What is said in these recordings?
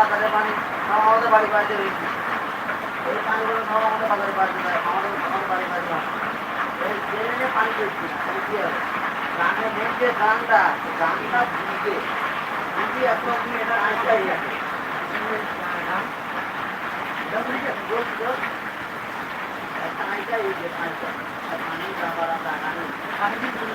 বাজারে পানি আমাদের বাড়ি বাড়িতে রয়েছে। এই পানিগুলো সব আমাদের বাজারে বাড়িতে যায় আমাদের আমাদের বাড়ি বাড়িতে এই ড্রেনে পানি না তাহলে কি হবে? গ্রামে মেন যে গ্রামটা গ্রামটা বুঝবে বুঝি এখন তুমি এটা আনসাই আছে একটা আনসাই হয়েছে আনসা পানি ব্যাপার আমরা আগামী পানি।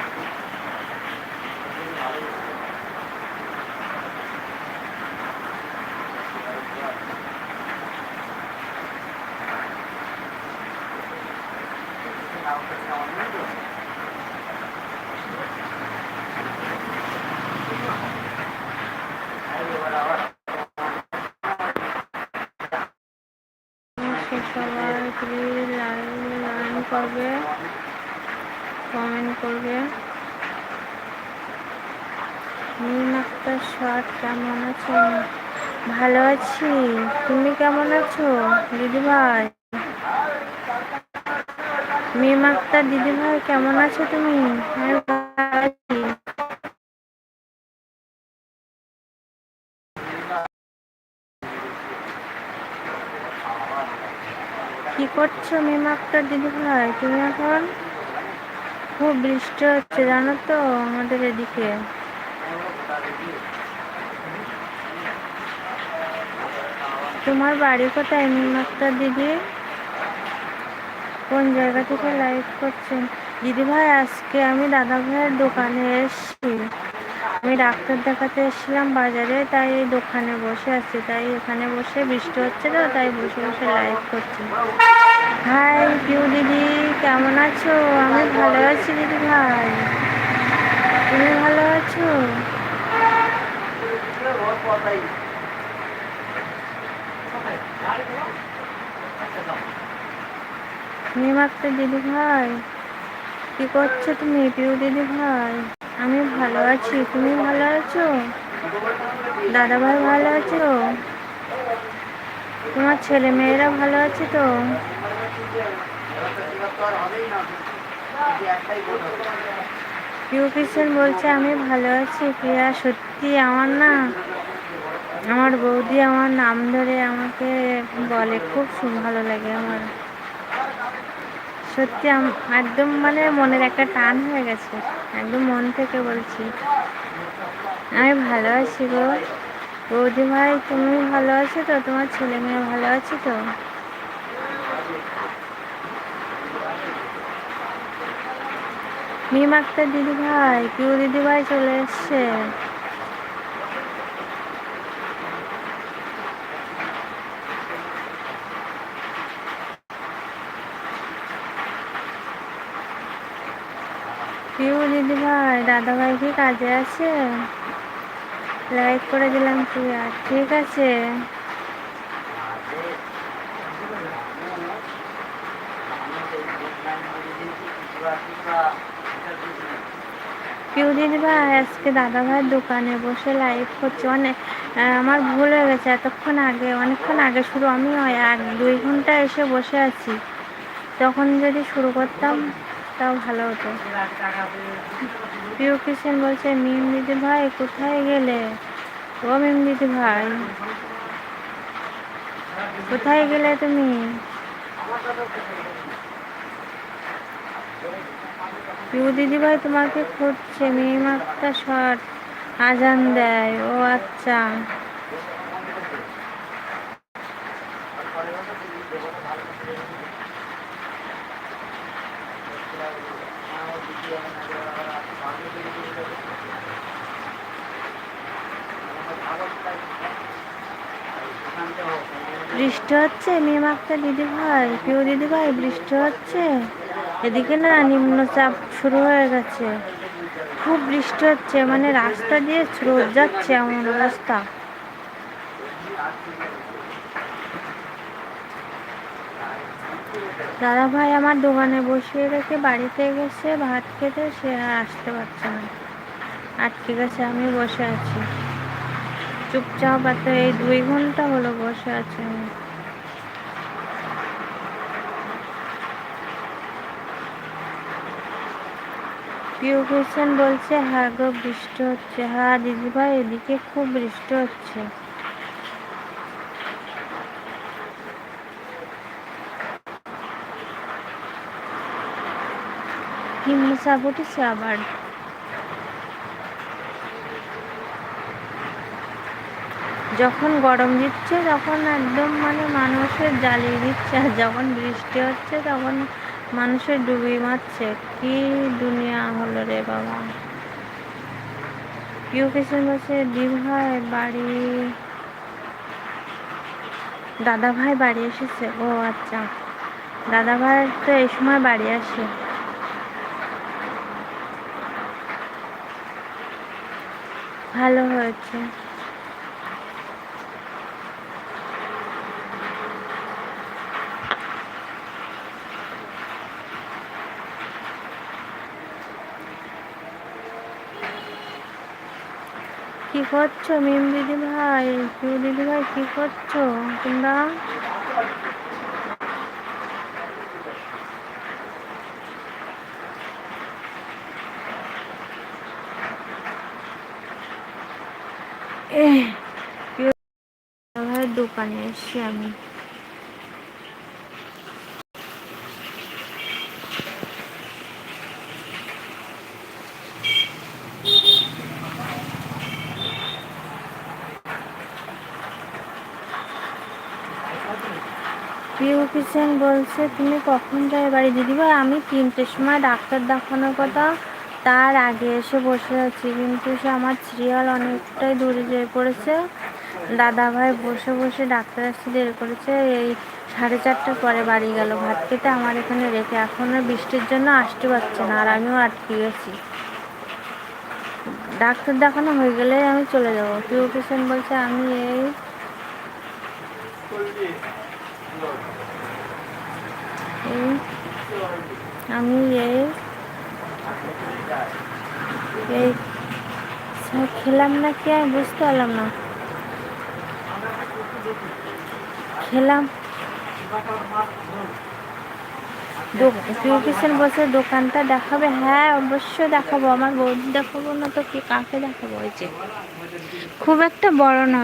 সে সবাই প্লিজ লাইন করবে, কমেন্ট করবে। শট কেমন আছো? ভালো আছি তুমি কেমন আছো? দিদি ভাই মিম আক্তার দিদি ভাই কেমন আছো তুমি? কি করছ মিম দিদি ভাই? তুমি এখন খুব বৃষ্টি হচ্ছে, জানো তো, আমাদের এদিকে। তোমার বাড়ি কোথায় মিম দিদি? কোন জায়গা থেকে লাইভ করছেন? দিদি ভাই, আজকে আমি দাদা ভাইয়ের দোকানে এসেছি আমি ডাক্তার দেখাতে এসেছিলাম বাজারে, তাই এই দোকানে বসে আছি। তাই এখানে বসে বৃষ্টি হচ্ছে তো, তাই বসে বসে লাইভ করছি। হাই পিউ দিদি, কেমন আছো? আমি ভালো আছি দিদি ভাই। তুমি ভালো আছো? আক্তার দিদি ভাই, কি করছ তুমি পিউ দিদি ভাই? আমি ভালো আছি, তুমি ভালো আছো? দাদা ভাই ভালো আছো? তোমার ছেলে মেয়েরা ভালো আছে তো? পিউ কিষেন বলছে, আমি ভালো আছি, প্রিয়া, সত্যি আমার না, আমার বৌদি আমার নাম ধরে আমাকে বলে, খুব ভালো লাগে আমার। সত্যি একদম মানে মনের একটা টান হয়ে গেছে। একদম মন থেকে বলছি। আমি ভালো আছি গো। বৌদি ভাই, তুমি ভালো আছো তো? তোমার ছেলে মেয়ে ভালো আছে তো? মিম আক্তার দিদি ভাই কিউ দিদি ভাই চলে এসছে পিউ দিদি ভাই দাদা ভাই কি কাজে আছে? লাইক করে দিলাম প্রিয়া ঠিক আছে। পিউ ভাই, আজকে দাদা ভাইয়ের দোকানে বসে লাইভ করছে। অনেক আমার ভুল হয়ে গেছে, এতক্ষণ আগে, অনেকক্ষণ আগে শুরু আমি এক দুই ঘণ্টা এসে বসে আছি। তখন যদি শুরু করতাম তাও ভালো হতো। পিউ কিষেন বলছে, মিম দিদি ভাই, কোথায় গেলে? ও মিম দিদি ভাই। কোথায় গেলে তুমি? পিউ দিদি ভাই, তোমাকে খুঁজছে মিম একটা শট আজান দেয়। ও আচ্ছা। বৃষ্টি হচ্ছে, মেয়ে মাখতে দিদি ভাই প্রিয় দিদি ভাই বৃষ্টি হচ্ছে। এদিকে না নিম্নচাপ শুরু হয়ে গেছে। খুব বৃষ্টি হচ্ছে মানে রাস্তা দিয়ে স্রোত যাচ্ছে এমন অবস্থা। দাদা ভাই আমার দোকানে বসিয়ে রেখে বাড়িতে গেছে, ভাত খেতে, সে আর আসতে পারছে না। আটকে গেছে আমি বসে আছি। চুপচাপ এত এই দুই ঘণ্টা হলো বসে আছে। কিষেন বলছে হ্যাঁ গো, বৃষ্টি হচ্ছে। হ্যাঁ দিদিভাই এদিকে খুব বৃষ্টি হচ্ছে। আবার? যখন গরম দিচ্ছে, তখন একদম মানে মানুষের জ্বালিয়ে দিচ্ছে। আর যখন বৃষ্টি হচ্ছে, তখন মানুষের ডুবি মারছে। কি দুনিয়া হলো রে বাবা। কেউ কিছু বলছে দি ভাই বাড়ি দাদা ভাই বাড়ি এসেছে। ও আচ্ছা দাদা ভাই তো এই সময় বাড়ি আসে। ভালো হয়েছে। কি করছ মিম দিদি ভাই? কেউ দিদি ভাই কি করছ? তোমরা? দোকানে এসছি আমি। পিউ বলছে, তুমি কখন যাবে বাড়ি দিদিভাই আমি তিনটের সময় ডাক্তার দেখানোর কথা তার আগে এসে বসে আছি। কিন্তু সে আমার সিরিয়াল অনেকটাই দূরে যেয়ে পড়েছে। দাদা ভাই বসে বসে ডাক্তার আসতে দেরি করেছে। এই সাড়ে চারটার পরে বাড়ি গেল। ভাত খেতে আমার এখানে রেখে এখন বৃষ্টির জন্য আসতে পারছে না, আর আমিও আটকে গেছি। ডাক্তার দেখানো হয়ে গেলে আমি চলে যাব। পিউ বলছে, আমি এই আমি এই খেলাম না কি আমি বুঝতে পারলাম না। খেলাম। বসে দোকানটা দেখাবে? হ্যাঁ অবশ্যই দেখাবো। আমার বৌদি দেখাবো না তো কি, কাকে দেখাবো? ওই যে। খুব একটা বড় না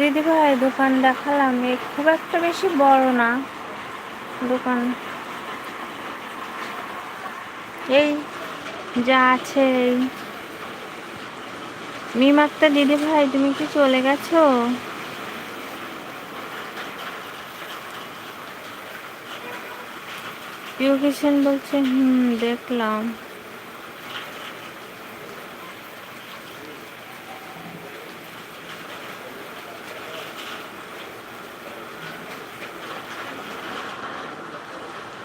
দিদি ভাই দোকান দেখালাম খুব একটা বেশি বড় না। দোকান। এই যা আছে এই মিম একটা দিদি ভাই, তুমি কি চলে গেছো? কিষেন বলছে, হুম, দেখলাম।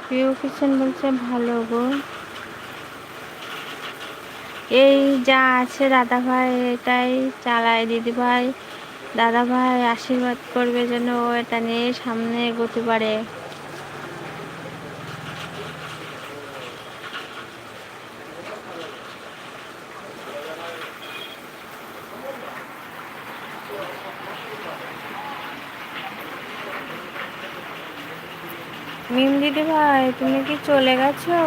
প্রিয় কিষেন বলছে, ভালো গো। এই যা আছে দাদা ভাই, এটাই চালায় দিদি ভাই। দাদা ভাই আশীর্বাদ করবে যেন ও এটা নিয়ে সামনে এগোতে পারে। মিম দিদি ভাই, তুমি কি চলে গেছো?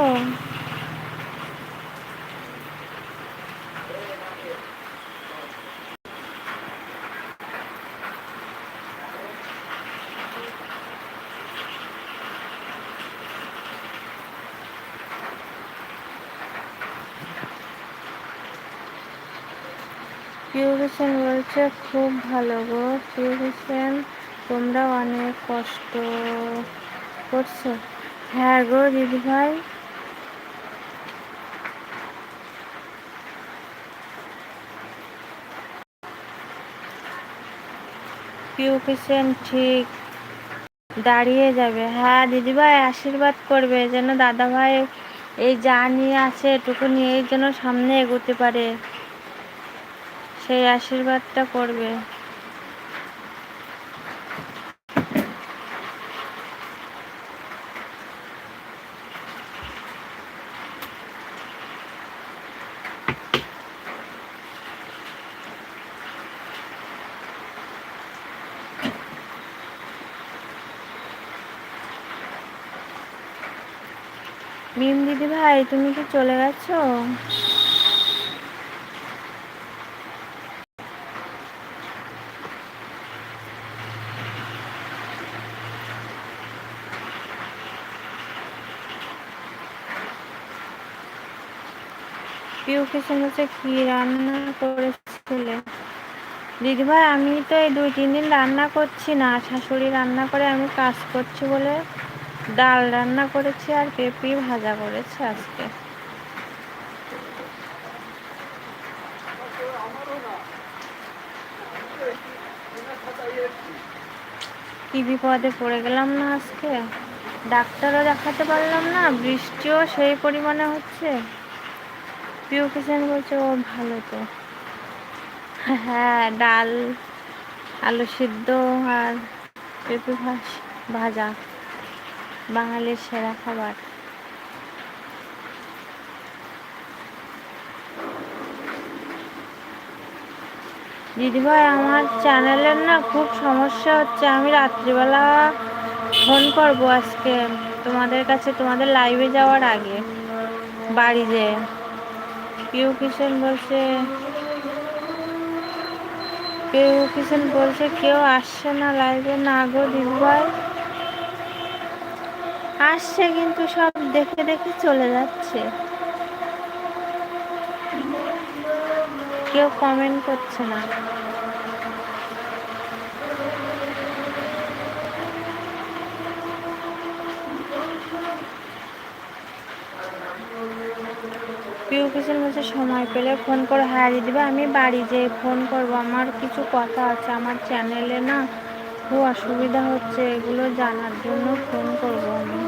পিউ হোসেন বলছে, খুব ভালো গো। পিউ হোসেন, তোমরা অনেক কষ্ট করছ। হ্যাঁ গো দিদি ভাই। পিউ হোসেন, ঠিক। দাঁড়িয়ে যাবে। হ্যাঁ দিদিভাই আশীর্বাদ করবে যেন দাদাভাই এই যা নিয়ে আছে, এটুকু নিয়েই যেন সামনে এগোতে পারে। সেই আশীর্বাদটা করবে। মিম দিদি ভাই তুমি কি চলে গেছো? কিচেন হচ্ছে কি রান্না করেছিলে? দিদিভাই, আমি তো এই দুই, তিন দিন রান্না করছি না। শাশুড়ি রান্না করে আমি কাজ করছি বলে ডাল রান্না করেছি আর পেঁপি ভাজা করেছি আজকে। কি বিপদে পড়ে গেলাম না আজকে? ডাক্তারও দেখাতে পারলাম না, বৃষ্টিও সেই পরিমাণে হচ্ছে। পিউ কিচেন বলছে, ও, ভালো তো। হ্যাঁ ডাল, আলু সিদ্ধ আর পেঁপে ভাজা। বাঙালির সেরা খাবার। দিদিভাই, আমার চ্যানেলের না খুব সমস্যা হচ্ছে। আমি রাত্রিবেলা ফোন করব আজকে তোমাদের কাছে, তোমাদের লাইভে যাওয়ার আগে। বাড়ি যেয়ে পিউ কিষেন বলছে পিউ কিষেন বলছে, কেউ আসছে না লাইভে না গো দিদিভাই। আসছে কিন্তু সব দেখে দেখে চলে যাচ্ছে। কেউ কমেন্ট করছে না। পিউ কিচেন বলছে সময় পেলে ফোন করে হারিয়ে দেবে। আমি বাড়ি যেয়ে ফোন করব। আমার কিছু কথা আছে। আমার চ্যানেলে না খুব অসুবিধা হচ্ছে। এগুলো জানার জন্য ফোন করব আমি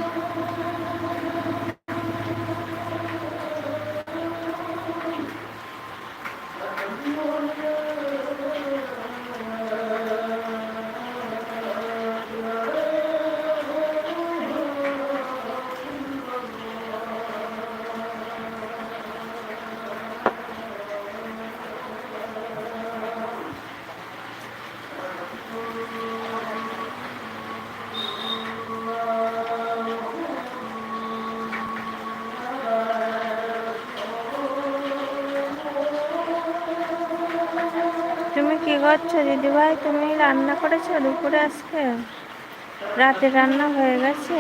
তুমি কি করছ দিদিভাই? তুমি রান্না করেছ? দুপুরে আজকে রাতে রান্না হয়ে গেছে?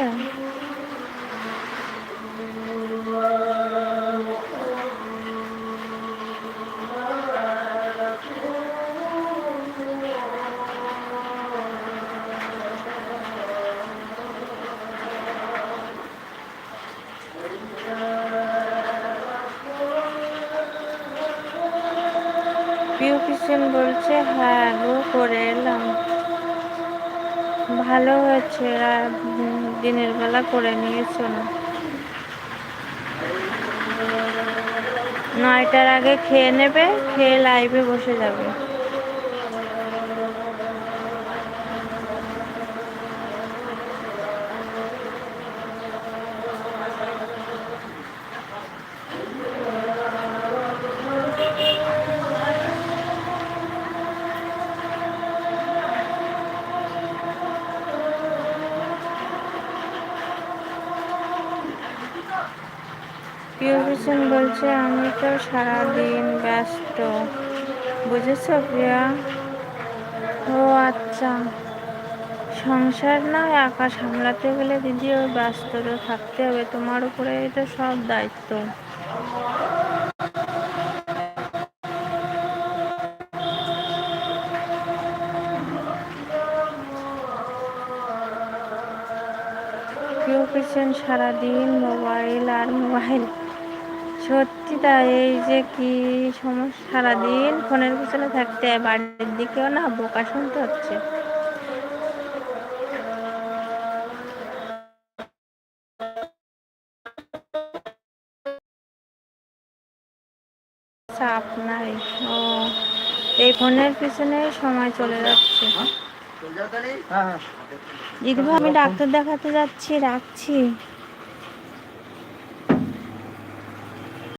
পিউ কিচেন বলছে হ্যাঁ গো করে এলাম। ভালো হয়েছে দিনের বেলা করে নিয়েছো না। নয়টার আগে খেয়ে নেবে, খেয়ে লাইভে বসে যাবে। প্রিয় হোসেন বলছে, আমি তো সারাদিন ব্যস্ত। বুঝেছ প্রিয়া? ও আচ্ছা। সংসার না একা সামলাতে গেলে দিদি ও ব্যস্ত তো থাকতে হবে। তোমার উপরে এটা সব দায়িত্ব। প্রিয় সারাদিন মোবাইল আর মোবাইল সত্যি তাই এই যে কি সমস্যা? সারাদিন ফোনের পিছনে থাকতে বাড়ির দিকেও না বোকা শুনতে হচ্ছে। চাপ নাই। ও এই ফোনের পিছনে সময় চলে যাচ্ছে। তাহলে হ্যাঁ। হ্যাঁ দিদিভাই আমি ডাক্তার দেখাতে যাচ্ছি রাখছি।